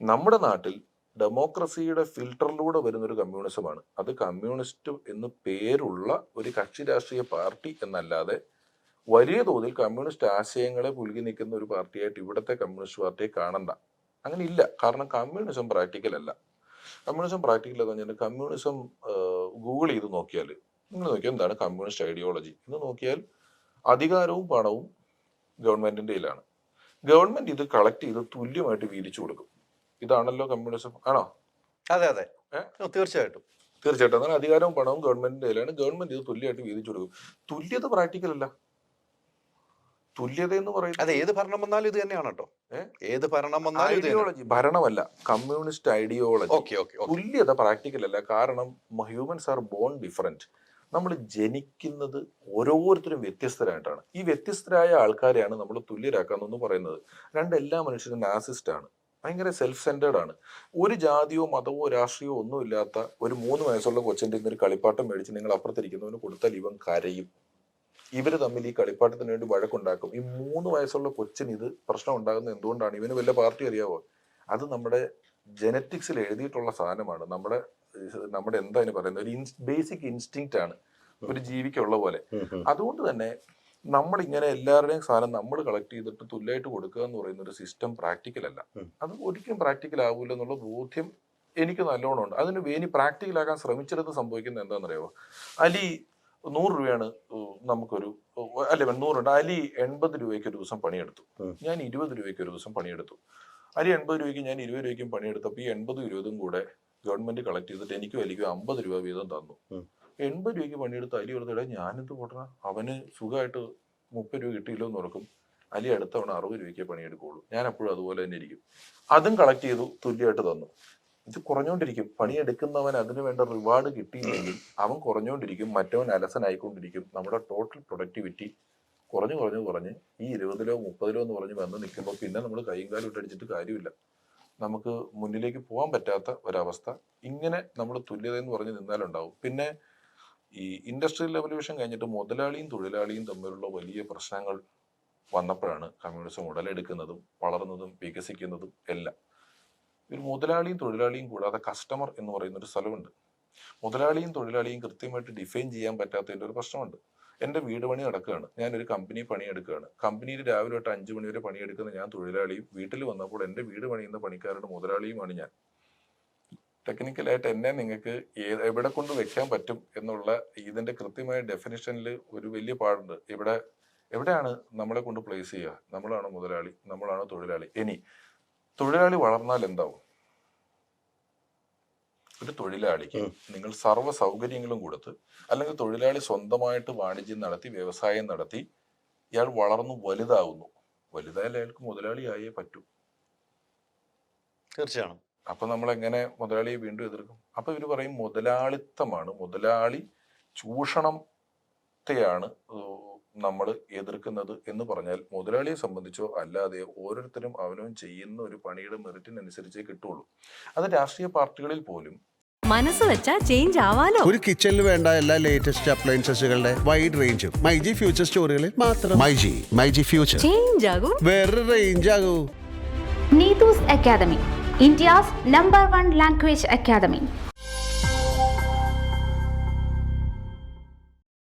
നമ്മുടെ നാട്ടിൽ ഡെമോക്രസിയുടെ ഫിൽട്ടറിലൂടെ വരുന്ന ഒരു കമ്മ്യൂണിസമാണ്. അത് കമ്മ്യൂണിസ്റ്റ് എന്ന് പേരുള്ള ഒരു കക്ഷി രാഷ്ട്രീയ പാർട്ടി എന്നല്ലാതെ വലിയ തോതിൽ കമ്മ്യൂണിസ്റ്റ് ആശയങ്ങളെ പുലുകി നിൽക്കുന്ന ഒരു പാർട്ടിയായിട്ട് ഇവിടുത്തെ കമ്മ്യൂണിസ്റ്റ് പാർട്ടിയെ കാണണ്ട. അങ്ങനെ ഇല്ല. കാരണം കമ്മ്യൂണിസം പ്രാക്ടിക്കൽ അല്ല. കമ്മ്യൂണിസം പ്രാക്ടിക്കൽ എന്ന് പറഞ്ഞാൽ കമ്മ്യൂണിസം ഗൂഗിൾ ചെയ്ത് നോക്കിയാൽ നിങ്ങൾ നോക്കിയാൽ എന്താണ് കമ്മ്യൂണിസ്റ്റ് ഐഡിയോളജി? എന്ന് നോക്കിയാൽ അധികാരവും പണവും ഗവൺമെന്റിന്റെ കയ്യിലാണ്. ഗവൺമെന്റ് ഇത് കളക്ട് ചെയ്ത് തുല്യമായിട്ട് വീതിച്ചു കൊടുക്കും. ഇതാണല്ലോ കമ്മ്യൂണിസം ആണോ? അതെ അതെ? തീർച്ചയായിട്ടും. തീർച്ചയായിട്ടും. അങ്ങനെ അധികാരവും പണവും ഗവൺമെന്റിന്റെ കയ്യിലാണ്. ഗവൺമെന്റ് ഇത് തുല്യമായിട്ട് വീതിച്ചു കൊടുക്കും. തുല്യത പ്രാക്ടിക്കൽ അല്ല. തുല്യത എന്ന് പറയുന്നത് അതെ ഏത് ഭരണം വന്നാലും ഇത് തന്നെയാണ് കേട്ടോ. ഏത് ഭരണം വന്നാലും ഐഡിയോളജി ഭരണമല്ല. കമ്മ്യൂണിസ്റ്റ് ഐഡിയോളജി ഓക്കെ ഓക്കെ തുല്യത പ്രാക്ടിക്കൽ അല്ല. കാരണം ഹ്യൂമൻസ് ആർ ബോൺ ഡിഫറെന്റ് നമ്മൾ ജനിക്കുന്നത് ഓരോരുത്തരും വ്യത്യസ്തരായിട്ടാണ്. ഈ വ്യത്യസ്തരായ ആൾക്കാരെയാണ് നമ്മൾ തുല്യരാക്കാന്നൊന്ന് പറയുന്നത്. രണ്ട് എല്ലാ മനുഷ്യരും നാസിസ്റ്റ് ആണ് ഭയങ്കര സെൽഫ് സെന്റേഡ് ആണ്. ഒരു ജാതിയോ മതമോ രാഷ്ട്രീയമോ ഒന്നും ഇല്ലാത്ത ഒരു മൂന്ന് വയസ്സുള്ള കൊച്ചിന്റെ ഇന്ന് ഒരു കളിപ്പാട്ടം മേടിച്ച് നിങ്ങൾ അപ്പുറത്തിരിക്കുന്നവന് കൊടുത്താൽ ഇവൻ കരയും. ഇവർ തമ്മിൽ ഈ കളിപ്പാട്ടത്തിന് വേണ്ടി വഴക്കുണ്ടാക്കും. ഈ മൂന്ന് വയസ്സുള്ള കൊച്ചിന് ഇത് പ്രശ്നം ഉണ്ടാകുന്നത് എന്തുകൊണ്ടാണ്? ഇവന് വല്ല പാർട്ടി അറിയാവോ? അത് നമ്മുടെ ജനറ്റിക്സിൽ എഴുതിയിട്ടുള്ള സാധനമാണ്. നമ്മുടെ നമ്മുടെ എന്താ അതിന് പറയുന്നത്? ഒരു ബേസിക് ഇൻസ്റ്റിങ്ക്റ്റ് ആണ്. ഒരു ജീവിക്കുള്ള പോലെ. അതുകൊണ്ട് തന്നെ നമ്മൾ ഇങ്ങനെ എല്ലാവരുടെയും സാധനം നമ്മൾ കളക്ട് ചെയ്തിട്ട് തുല്യമായിട്ട് കൊടുക്കുക എന്ന് പറയുന്ന ഒരു സിസ്റ്റം പ്രാക്ടിക്കൽ അല്ല. അത് ഒരിക്കലും പ്രാക്ടിക്കൽ ആവില്ല എന്നുള്ള ബോധ്യം എനിക്ക് നല്ലോണം ഉണ്ട് അതിന് വേനി പ്രാക്ടിക്കൽ ആക്കാൻ ശ്രമിച്ചിടത്ത് സംഭവിക്കുന്നത് എന്താണെന്നറിയാമോ അലി നൂറ് രൂപയാണ് നമുക്കൊരു അല്ല നൂറുണ്ട്. അലി എൺപത് രൂപയ്ക്ക് ഒരു ദിവസം പണിയെടുത്തു. ഞാൻ ഇരുപത് രൂപയ്ക്ക് ഒരു ദിവസം പണിയെടുത്തു. അലി എൺപത് രൂപയ്ക്ക് ഞാൻ ഇരുപത് രൂപയ്ക്കും പണിയെടുത്തപ്പോൾ ഈ എൺപതും ഇരുപതും കൂടെ ഗവൺമെന്റ് കളക്ട് ചെയ്തിട്ട് എനിക്കും അലിക്കും അമ്പത് രൂപ വീതം തന്നു. എൺപത് രൂപയ്ക്ക് പണിയെടുത്ത് അലി വെറുതെ ഞാനെന്ത് പോട്ടണ അവന് സുഖമായിട്ട് മുപ്പത് രൂപ കിട്ടിയില്ലോ എന്ന് ഓർക്കും അലി അടുത്തവണ അറുപത് രൂപയ്ക്ക് പണിയെടുക്കുള്ളൂ. ഞാൻ അപ്പോഴും അതുപോലെ തന്നെ ഇരിക്കും. അതും കളക്ട് ചെയ്തു തുല്യമായിട്ട് തന്നു. ഇത് കുറഞ്ഞുകൊണ്ടിരിക്കും. പണിയെടുക്കുന്നവൻ അതിന് വേണ്ട റിവാർഡ് കിട്ടിയില്ലെങ്കിൽ അവൻ കുറഞ്ഞുകൊണ്ടിരിക്കും. മറ്റവൻ അലസനായിക്കൊണ്ടിരിക്കും. നമ്മുടെ ടോട്ടൽ പ്രൊഡക്ടിവിറ്റി കുറഞ്ഞു കുറഞ്ഞു കുറഞ്ഞ് ഈ ഇരുപതിലോ മുപ്പതിലോ എന്ന് പറഞ്ഞ് വന്ന് നിൽക്കുമ്പോൾ പിന്നെ നമ്മൾ കൈയും കാലും ഇട്ടടിച്ചിട്ട് കാര്യമില്ല. നമുക്ക് മുന്നിലേക്ക് പോകാൻ പറ്റാത്ത ഒരവസ്ഥ. ഇങ്ങനെ നമ്മൾ തുല്യത എന്ന് പറഞ്ഞ് നിന്നാലുണ്ടാവും. പിന്നെ ഈ ഇൻഡസ്ട്രിയൽ റവല്യൂഷൻ കഴിഞ്ഞിട്ട് മുതലാളിയും തൊഴിലാളിയും തമ്മിലുള്ള വലിയ പ്രശ്നങ്ങൾ വന്നപ്പോഴാണ് കമ്മ്യൂണിസം ഉടലെടുക്കുന്നതും വളർന്നതും വികസിക്കുന്നതും എല്ലാം. ഒരു മുതലാളിയും തൊഴിലാളിയും കൂടാതെ കസ്റ്റമർ എന്ന് പറയുന്ന ഒരു സ്ഥലമുണ്ട്. മുതലാളിയും തൊഴിലാളിയും കൃത്യമായിട്ട് ഡിഫൈൻ ചെയ്യാൻ പറ്റാത്തതിന്റെ ഒരു പ്രശ്നമുണ്ട്. എന്റെ വീട് പണി നടക്കുകയാണ്. ഞാനൊരു കമ്പനി പണിയെടുക്കുകയാണ്. കമ്പനിയിൽ രാവിലെ തൊട്ട് അഞ്ച് മണി വരെ പണിയെടുക്കുന്ന ഞാൻ തൊഴിലാളിയും വീട്ടിൽ വന്നപ്പോൾ എന്റെ വീട് പണിയുന്ന പണിക്കാരുടെ മുതലാളിയുമാണ് ഞാൻ. ടെക്നിക്കലായിട്ട് എന്നെ നിങ്ങൾക്ക് ഏത് എവിടെ കൊണ്ട് വെക്കാൻ പറ്റും എന്നുള്ള ഇതിന്റെ കൃത്യമായ ഡെഫിനിഷനിൽ ഒരു വലിയ പാടുണ്ട്. ഇവിടെ എവിടെയാണ് നമ്മളെ കൊണ്ട് പ്ലേസ് ചെയ്യുക? നമ്മളാണ് മുതലാളി നമ്മളാണ് തൊഴിലാളി. ഇനി തൊഴിലാളി വളർന്നാൽ എന്താവും? ഒരു തൊഴിലാളിക്ക് നിങ്ങൾ സർവ സൗകര്യങ്ങളും കൊടുത്ത് അല്ലെങ്കിൽ തൊഴിലാളി സ്വന്തമായിട്ട് വാണിജ്യം നടത്തി വ്യവസായം നടത്തി ഇയാൾ വളർന്നു വലുതാവുന്നു. വലുതായാലും അയാൾക്ക് മുതലാളിയായേ പറ്റൂ. തീർച്ചയാണ്. അപ്പൊ നമ്മൾ എങ്ങനെ മുതലാളിയെ വീണ്ടും എതിർക്കും? അപ്പൊ ഇവർ പറയും മുതലാളിത്തമാണ്. മുതലാളി ചൂഷണത്തെയാണ് നമ്മൾ എതിർക്കുന്നത് എന്ന് പറഞ്ഞാൽ മുതലാളിയെ സംബന്ധിച്ചോ അല്ലാതെ ഓരോരുത്തരും അവനവൻ ചെയ്യുന്ന ഒരു പണിയുടെ മെറിറ്റിനനുസരിച്ചേ കിട്ടുള്ളൂ. അത് രാഷ്ട്രീയ പാർട്ടികളിൽ പോലും മനസ്സ് വെച്ചാ ചേഞ്ച് ആവാലോ? ഒരു കിച്ചണിൽ വേണ്ട എല്ലാ ലേറ്റസ്റ്റ് അപ്ലയൻസസുകളുടെ വൈഡ് റേഞ്ചും മൈജി ഫ്യൂച്ചർ സ്റ്റോറുകളിൽ മാത്രം. മൈജി മൈജി ഫ്യൂച്ചർ ചേഞ്ച് ആകും. വേറൊരു range ആകൂ. Neethu's Academy, India's number one language academy.